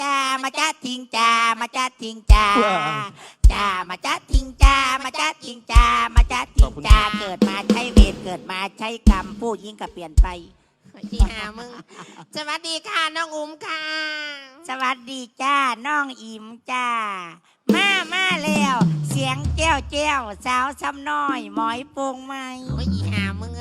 จ้ามาจ้าทิงจ้ามาจ้าทิงจ้าจ้ามาจ้าทิงจ้ามาจ้าทิงจ้ามาจ้าทิงจ้าเกิดมาใช้เวรเกิดมาใช้กรรมผู้ยิ่งก็เปลี่ยนไปอีหามึงสวัสดีค่ะน้องอุ้มค่ะ สวัสดีจ้าน้องอิมจ้า มามาแล้ว เสียงแจ้วแจ้วสาวซ้ำน้อยหมอยโปงไหมโอ้ยอีหามึงเ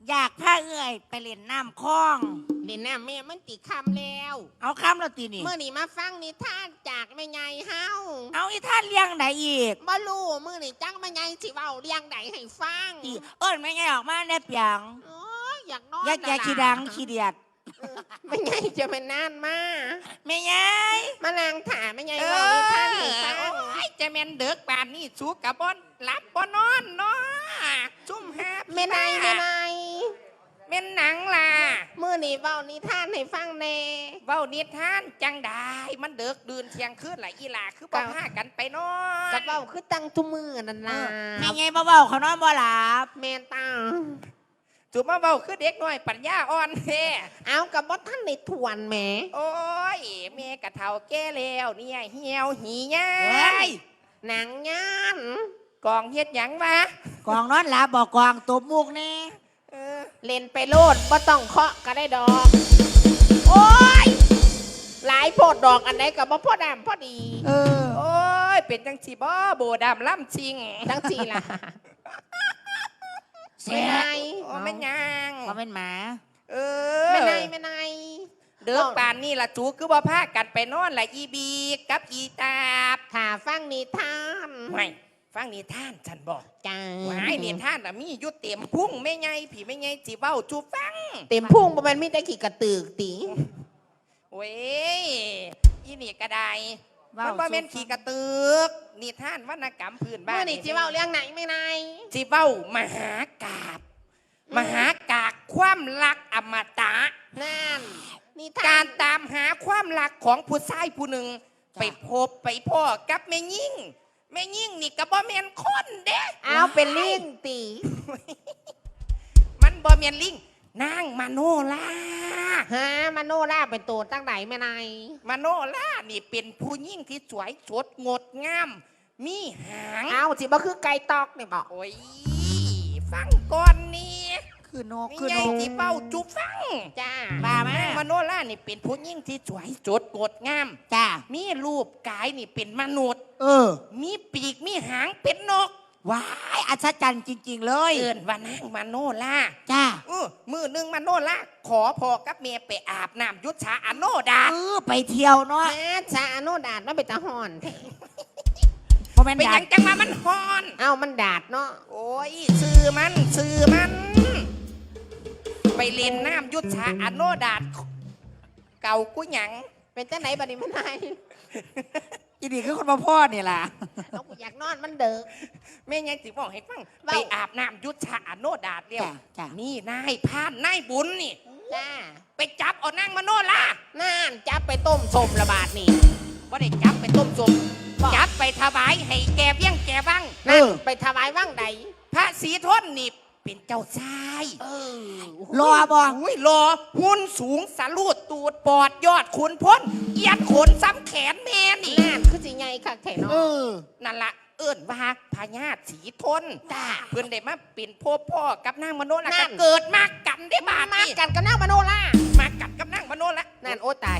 อ้ยอยากพาเอื่อยไปเล่นน้ำคลอง เด่นหน้าแม่มันติดคำแล้วเอาคำเราตีนี่ เมื่อนี้มาฟังนิทานจากแม่ใหญ่เฮาเอาอีท่านเลี้ยงไหนอีกบ่รู้มื่อนี้จังแม่ใหญ่สิเว้าเรียงใดให้ฟังอีเอิ้นไม่ไงออกมาแน่เปียงโอ้ยอยากนอนอยากแกขี้ดังขี้เดียดแม่ใหญ่จะมานานมาไม่ไงมานางถามแม่ใหญ่เอเว้านิทานให้ฟังอโอ้ยจะแม่นเด็กป่านนี้สูกับบอนหลับบ่นอนเนาะซุ่มหาแม่นายแม่นาย แม่นหนังล่ะมื่อนี้เว้านิทานให้ฟังแน่เว้านิทานจังได้มันเด็กดื่นเที่ยงคืนหลายอีหลาคือบ่เก้าพากันไปนอนก็เว้าคือตั้งทุกมือนั่นล่ะไม่ไงเบาๆเขานอนบ่หลับแม่นตาจุมาเว้าคือเด็กน้อยปัญญาอ่อนแท้เอากับบ่ท่านในทวนแหมโอ้ยแม่กะเฒ่าแก่แล้วเนี่ยเหี่ยวหีหญ้าเฮ้ยหนังงานกองเฮ็ดหยังวะกองนอนหลับบอกกองตบมุกแน่ เออเล่นไปโลดบ่ต้องเคาะก็ได้ดอก โอ้ย หลายโพดดอกอันไหนก็บ่พอดำพอดี เออ โอ้ย เป็นจังสิบ่โบดำล่ำชิงทั้งสี่ล่ะเสีแม่ยนายโอ้แม่นยังเขาเป็นหมา เออแม่นายแม่นายเด้อป่านนี่ละจูคือบ่พากันไปนอนละอีบีกับอีตาบถ้าฟังนิทานไม่ ฟังนิทานฉันบอกจ้าหวายนิทานน่ะมีอยู่เต็มพุ่งไม่ไงผีไม่ไงจีเบ้าจูฟังเต็มพุ่งบ่แม่นมีแต่ขี้กระตือกติเว้ยอีนี่ก็ได้เว้ามันบ่แม่นสู่ฟังขี่กระตึกนิทานวรรณกรรมพื้นบ้าเมื่นอนี้สิเว้าเรื่องไหนแม่นายจีเบ้ามหากาบมหากาบความรักอมตะนั่นนิทากานรตามหาความรักของผู้ชายผู้หนึ่งไปพบไปพ่อกับแม่ยิ่ง แม่ยิ่งนี่ก็บ่แม่นคนเด้เอาเป็นลิงติมันบ่แม่นลิงนางมโนลาฮะมโนราเป็นตัวตั้งไหนแม่นายมโนลานี่เป็นผู้หญิงที่สวยสดงดงาม มีหาง เอาสิบ่คือไก่ตอกนี่บอกโอ้ย ฟังก่อนนี่ คือนกมีคือไงนกที่เป้าจุฟังจ้ามามานางมโนลานี่เป็นผู้หญิงที่สวยสดงดงาม จ้ามีรูปกายนี่เป็นมนุษย์ เออมีปีกมีหางเป็นนก ว้ายอัศจรรย์จริง ๆ เลยเอินว่านางมโนลาจ้าเออมือหนึ่งมโนลาขอพอกับเมียไปอาบน้ำยุทธาอโนดาเออไปเที่ยวเนาะแม่ชาโนดาดมันเป็นตาหอนแท้เพราะแม่นเป็นหดายัดงจังมามันฮอน เอามันดาดเนาะโอ้ยซื้อมันซื้อมัน ไปเล่นน้ำยุทธาอโนดาเก่ากูหยังเป็นจังไหนบัดนี้แม่นายอีนี่คือคนมาพ่อนี่ล่ะเอากูอยากนอนมันเด้อแม่ยังสิบอกให้ฟังเว้าไปอาบน้ำยุทธาอโนดาเรียวจ้ะจ้ะนี่นายพรานนายบุญนี่จ้าไปจับเอานางมโนลานั่นจับไปต้มสมระบาดนี่ว่าได้จับไปต้มสมบ่จับไปถวายให้แกเบี้ยงแกบ้างเออไปถวายว่างใดพระศรีทนนี่ เป็นเจ้าชายเออรอบ่อุ้ยรอหุ่นสูงสลูดตูดปอดยอดขุนพ้นเอียดขนซ้ำแขนแม่นี่นั่นคือสิไงค่ะแขนเอเนาะอนั่นละเอิ้นว่าพญาสีทนจ้าเพื่อนได้มาเป็นพ่อพ่อกับนางมโนละก็เกิดมากันได้บาดมานี่กันกับนางมโนรามากัดกับนางมโนละนั่นโอ้ตาย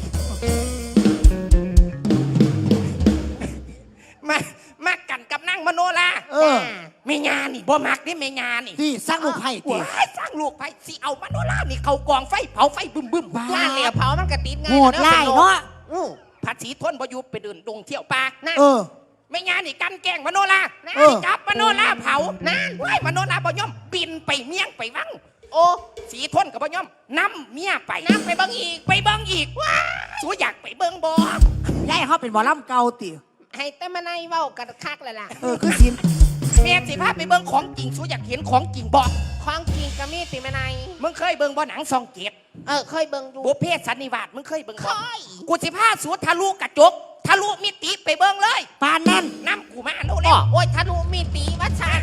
บ่มักนี่เมียานี่ที่สร้างลูกไผ่ติว้ายสร้างลูกไปสิเอามโนลานี่เขากองไฟเผาไฟบึ้มบึ้มบ้านั่นเหลียวเผามันกระติดไงโหดไล่เนาะอู้พระศรีทนบ่อยู่ไปเดินดงเที่ยวป่านั่นเออไม่งานนี่กันแกล้งมโนลานั่นเออ จับมโนลาเผานั่นว้ายมโนลาบ่ยอมบินไปเมียงไปวัง โอ้สีทนกับบ่ยอมนำเมียไปน้ำไปเบังอีก ไปเบิ่งอีกว้าสูอยากไปเบิ่งบ่ยายเขาเป็นหมอลำเก่าติให้แต่มาในเว้ากันคักเลยล่ะ เออคือสิน แม่สิพาไปเบิ่งของจริงสูอยากเห็นของจริงบ่ของกินกะมีติมาในมึงเคยเบิ่งบ่หนังซองเกตเออเคยเบิ่งดูบุพเพสันนิวาสมึงเคยเบิ่งเคบ่ยกูสิพาสูทะลุกระจกทะลุมิติไปเบิ่งเลยปานนั่นน้ำกูมาโน่อ๋แล้อวโอ้ยทะลุมีตีวัดชัน